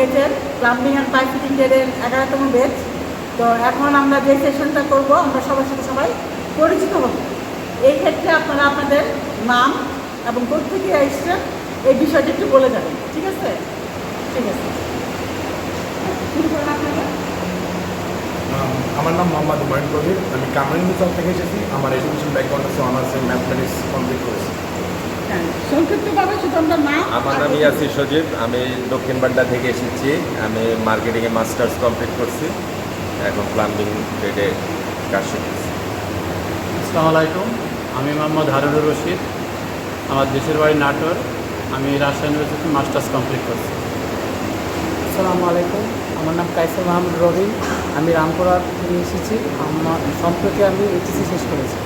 বেচের plumbing and pipe fitting ট্রেডের এগারোতম বেচ তো এখন আমরা যে সেশনটা করব, আমরা সবার সাথে সবাই পরিচিত হব। এই ক্ষেত্রে আপনারা আপনাদের নাম এবং কোথেকে এসছেন এই বিষয়টি একটু বলে যাবেন। ঠিক আছে? ঠিক আছে। করেন আপনারা। আমার নাম মোহাম্মদ হুমায়ুন কবির। আমি কামরাঙ্গিচক থেকে এসেছি। আমার এডুকেশন ব্যাকগ্রাউন্ড আছে অনার্স ম্যাথমেটিক্স কমপ্লিট করেছি হ্যাঁ সংক্ষিপ্তভাবে নাম আমার আর নাম ইয়াসির সজীব। আমি দক্ষিণ বাড্ডা থেকে এসেছি। আমি মার্কেটিংয়ে মাস্টার্স কমপ্লিট করছি। এখন প্লাম্বিং ট্রেডে কাজ শিখতেছি আসসালামু আলাইকুম। আমি মোহাম্মদ হারুনুর রশিদ। আমার দেশের বাড়ি নাটোর। আমি রাজশাহী ইউনিভার্সিটি মাস্টার্স কমপ্লিট করছি। আসসালামু আলাইকুম। আমার নাম কাইসার মাহমুদ রবিন আমি রামপুরা থেকে এসেছি। আমার সম্প্রতি আমি এইচএসসি শেষ করেছি।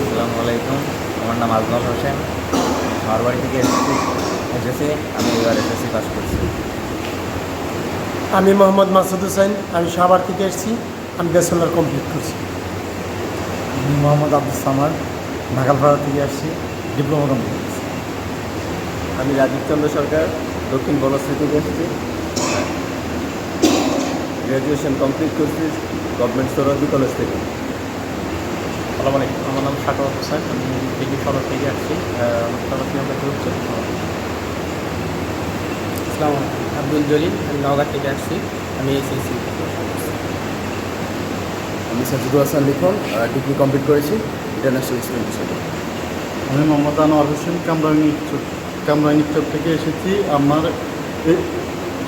আসসালামু আলাইকুম। আমার নাম আজমল হোসেন। আমার বাড়ি থেকে এসেছি এসেছি আমি এবার এসএসসি পাস করছি। আমি মোহাম্মদ মাসুদ হোসেন আমি সাভার থেকে এসেছি আমি ব্যাচেলার কমপ্লিট করছি। আমি মোহাম্মদ আব্দুল সামাদ নাগালপাড়া থেকে আসছি ডিপ্লোমা কমপ্লিট করছি। আমি রাজীব চন্দ্র সরকার দক্ষিণ বনশ্রী থেকে এসেছি। গ্র্যাজুয়েশন কমপ্লিট করছি গভর্নমেন্ট সৌরভী কলেজ থেকে। সালাম আলাইকুম। আমার নাম সাকর হোসেন। আমি ডিগ্রি সদর থেকে আসছি। হচ্ছে আসসালামু আলাইকুম। আব্দুল জলিল। আমি নওগাঁ থেকে আসছি। আমি এইচএসসি আমি সাজিদুল হাসান লিখন ডিগ্রি কমপ্লিট করেছি ইন্টারন্যাশনাল স্টুডেন্ট হিসেবে। আমি মোহাম্মদ আনোয়ার হোসেন কামরাঙ্গি চক কামরাঙ্গি চক থেকে এসেছি। আমার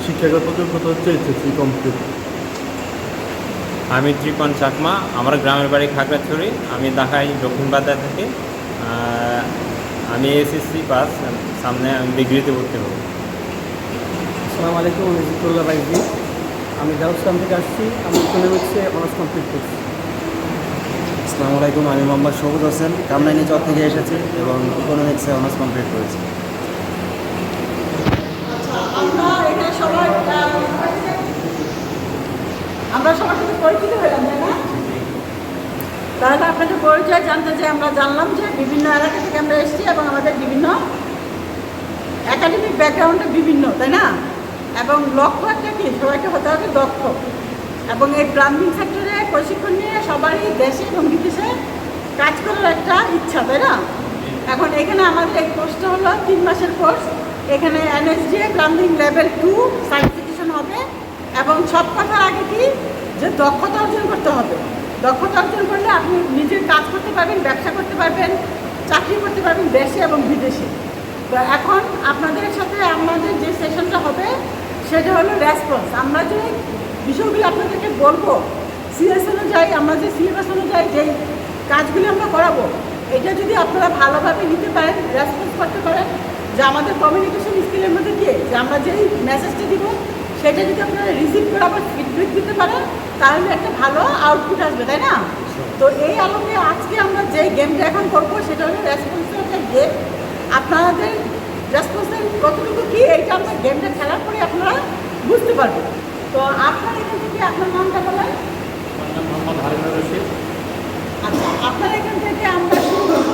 শিক্ষাগত যোগ্যতা হচ্ছে এসেছি কমপ্লিট আমি ত্রিপন চাকমা আমার গ্রামের বাড়ি খাগড়াছড়ি আমি ঢাকায় দক্ষিণ বাজার থেকে আমি এসএসসি পাস সামনে আমি ডিগ্রিতে ভর্তি হব। আসসালামু আলাইকুম আমি জিকুল্লাহ বাইজি আমি দারুস্তান থেকে আসছি আমি ইকোনমিক্সে অনার্স কমপ্লিট করছি আসসালামু আলাইকুম আমি মোহাম্মদ সবুজ হোসেন কামরাঙ্গি চর থেকে এসেছি এবং ইকোনমিক্সে অনার্স কমপ্লিট করেছি। আমরা সবার সাথে পরিচিত হলাম, তাই না? তাহলে আপনাদের পরিচয় জানতে যে আমরা জানলাম যে বিভিন্ন এলাকা থেকে আমরা এসেছি এবং আমাদের বিভিন্ন একাডেমিক ব্যাকগ্রাউন্ডে বিভিন্ন, তাই না? এবং লক্ষ্য একটা কি? সবাইকে হতে হবে দক্ষ এবং এই প্লাম্বিং সেক্টরে প্রশিক্ষণ নিয়ে সবারই দেশে এবং বিদেশে কাজ করার একটা ইচ্ছা, তাই না? এখন এখানে আমাদের এই কোর্সটা হলো তিন মাসের কোর্স এখানে এনএসডিএ প্লাম্বিং লেভেল টু হবে এবং সব কথার আগে কি? যে দক্ষতা অর্জন করতে হবে। দক্ষতা অর্জন করলে আপনি নিজের কাজ করতে পারবেন, ব্যবসা করতে পারবেন, চাকরি করতে পারবেন দেশে এবং বিদেশে। তো এখন আপনাদের সাথে আমাদের যে সেশনটা হবে, সেটা হলো রেসপন্স আমরা যে বিষয়গুলো আপনাদেরকে বলব সিএস অনুযায়ী, আমরা যে সিলেবাস অনুযায়ী যেই কাজগুলি আমরা করাবো, এটা যদি আপনারা ভালোভাবে নিতে পারেন রেসপন্স করতে পারেন, যে আমাদের কমিউনিকেশন স্কিলের মধ্যে দিয়ে, যে আমরা যেই মেসেজটা দিব সেটা যদি আপনারা রিসিভ করে আবার ফিডব্যাক দিতে পারেন তাহলে একটা ভালো আউটপুট আসবে তাই না? তো এই আলোকে আজকে আমরা যে গেমটা এখন করব সেটা হলো রেসপন্সের একটা গেম আপনাদের রেসপন্সের কতটুকু কী এইটা আপনার গেমটা খেলার পরে আপনারা বুঝতে পারবেন। তো আপনার এখান থেকে আপনার নামটা বলেন। মোহাম্মদ রশিদ। আচ্ছা আপনার এখান থেকে আমরা শুরু করব।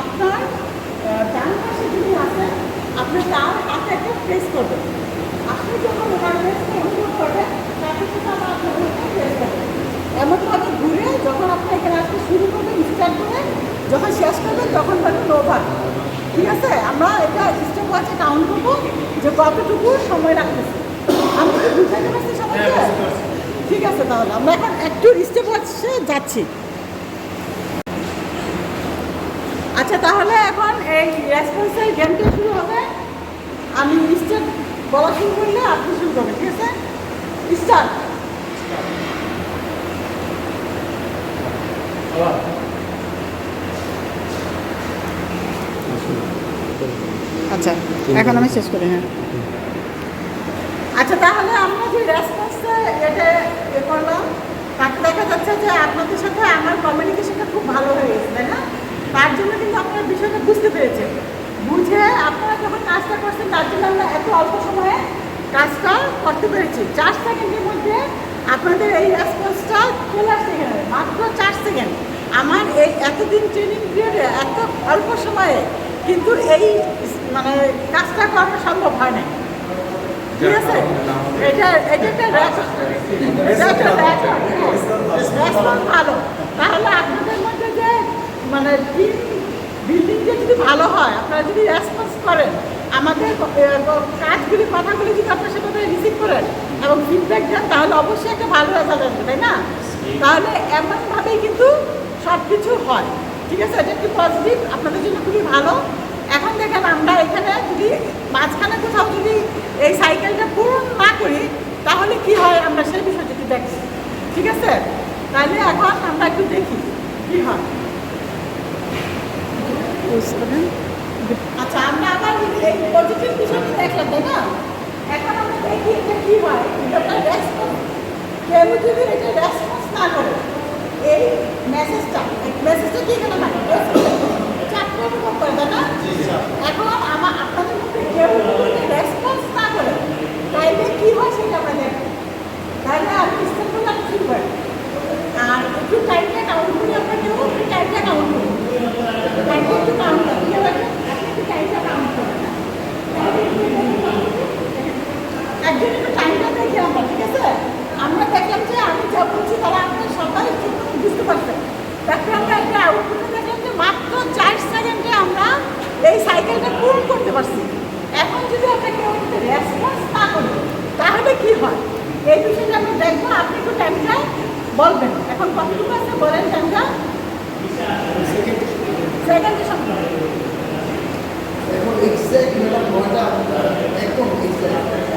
আপনার ডান পাশে যিনি আছেন আপনি তার হাতে একটা প্রেস করবেন। তাকে আপনার প্রেস করবেন এমনভাবে ঘুরে যখন আপনি এখানে আসতে শুরু করবেন স্টার্ট করে যখন শেষ করবেন তখন বলবেন ওভার ঠিক আছে? আমরা এটা স্টেপ ওয়াচে কাউন্ট করব যে কতটুকু সময় রাখতেছি। আমি কি বুঝাতে পারছি সবাইকে? ঠিক আছে তাহলে আমরা এখন একটু স্টেপ ওয়াচে যাচ্ছি। আচ্ছা তাহলে এখন এই রেসপন্সের গেমটা শুরু হবে। আমি স্টার্ট বলা শুরু করলে আপনি শুরু করবেন ঠিক আছে? স্টার্ট আচ্ছা এখন আমি শেষ করি হ্যাঁ। আচ্ছা তাহলে আমরা যে রেসপন্সটা এটা এ করলাম তাতে দেখা যাচ্ছে যে আপনাদের সাথে আমার কমিউনিকেশনটা খুব ভালো হয়ে গেছে তাই না? তার জন্য কিন্তু আপনারা বিষয়টা বুঝতে পেরেছেন। বুঝে আপনারা যখন কাজটা করছেন তার জন্য আমরা এত অল্প সময়ে কাজটা করতে পেরেছি। চার সেকেন্ডের মধ্যে আপনাদের এই রেসপন্সটা চলে আসছে এখানে। মাত্র চার সেকেন্ড। আমার এই এতদিন ট্রেনিং পিরিয়ডে এত অল্প সময়ে কিন্তু এই মানে কাজটা করা সম্ভব হয় না ঠিক আছে? এটা এটা একটা এটা একটা রেসপন্স ভালো। তাহলে আপনাদের মধ্যে যে মানে টিম বিল্ডিংটা যদি ভালো হয়, আপনারা যদি রেসপন্স করেন আমাদের কাজগুলি কথাগুলি যদি আপনার সাথে রিসিভ করেন এবং ফিডব্যাক দেন তাহলে অবশ্যই একটা ভালো রেজাল্ট আসবে তাই না? তাহলে এমনভাবেই কিন্তু সব কিছু হয় ঠিক আছে? এটা একটি পজিটিভ আপনাদের জন্য খুবই ভালো। এখন দেখেন আমরা এখানে যদি মাঝখানে কোথাও যদি এই সাইকেলটা পূরণ না করি তাহলে কি হয়? আমরা সেই বিষয়টি একটু দেখি ঠিক আছে? তাহলে এখন আমরা একটু দেখি কি হয়। আচ্ছা আমরা আবার এই পজিটিভ পিছনে দেখলাম তাই না? এখন আমরা দেখি এটা কী হয় এটা রেসপন্স কেউ যদি এটা রেসপন্স না করে এই মেসেজটা মেসেজটা কি এখানে না চারটে করে তাই না? এখন আমার আপনাদের মধ্যে কেউ যদি রেসপন্স না করে তাইলে কি হয় সেটা আমরা দেখব তাহলে আমি স্টেপ করলে আপনি শুরু করেন আর একটু টাইমটা কাউন্ট করি আমরা কেউ একটু টাইমটা কাউন্ট করি টাইমটা একটু কাউন্ট করি কেউ একটু আপনি একটু টাইমটা কাউন্ট করেন একজন একটু টাইমটা দেখি ঠিক আছে আমরা দেখলাম যে আমি যা বলছি তারা আপনার সবাই বুঝতে পারছেন তারপরে একটা আউটপুটে দেখলাম যে মাত্র চার সেকেন্ডে আমরা এই সাইকেলটা পূরণ করতে পারছি এখন যদি আমরা কেউ রেসপন্স না করি তাহলে কি হয় এই বিষয়টা আমরা দেখব আপনি একটু টাইমটা বলবেন এখন কতটুকু আছে বলেন টাইমটা সেকেন্ডের সঙ্গে একদম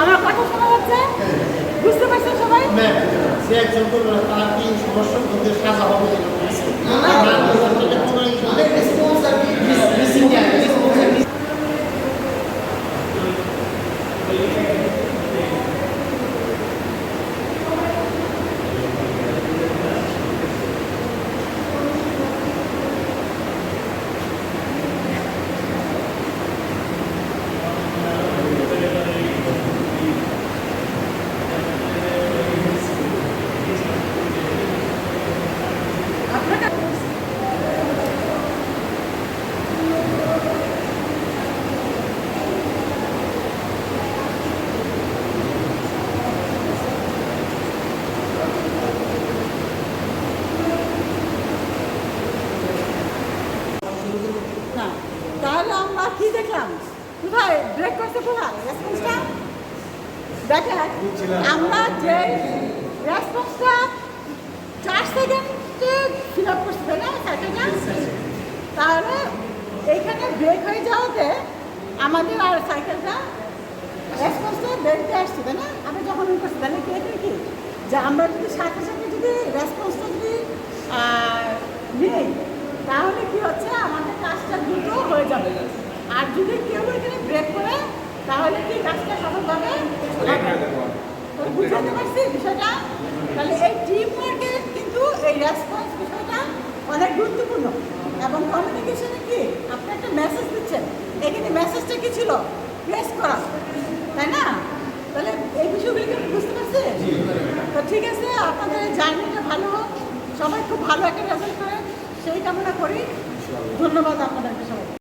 আমার কথা শোনা যাচ্ছে বুঝতে পারছেন সবাই সে একজন করবে তার কি সমস্যা মধ্যে সাজা হবে আপনাকে না তাহলে আমরা কি দেখলাম কোথায় ব্রেক করতে কোথায় রেসপন্সটা দেখেন আমরা যে রেসপন্সটা চার সেকেন্ডে ফিল আপ করছি, তাই না? তাহলে এইখানে ব্রেক হয়ে যাওয়াতে আমাদের আর সাইকেলটা রেসপন্সটা দেরিতে আসছে, তাই না? আমরা যখন করছি, তাহলে কি কি? যে আমরা যদি সাথে সাথে যদি রেসপন্সটা যদি নিই, তাহলে কি হচ্ছে? আমাদের কাজটা দ্রুত হয়ে যাবে। আর যদি কেউ এখানে ব্রেক করে, তাহলে কি কাজটা সফলভাবে বুঝতে পারছি বিষয়টা? তাহলে এই টিম ওয়ার্কের কিন্তু এই রেসপন্স বিষয়টা অনেক গুরুত্বপূর্ণ। এবং কমিউনিকেশনে কি? আপনি একটা মেসেজ দিচ্ছেন। এখানে মেসেজটা কি ছিল? প্রেস করা। তাই না? তাহলে এই বিষয়গুলি কি বুঝতে পারছেন? তো ঠিক আছে আপনাদের জার্নিটা ভালো হোক। সবাই খুব ভালো একটা রেজাল্ট করেন সেই কামনা করি। ধন্যবাদ আপনাদেরকে।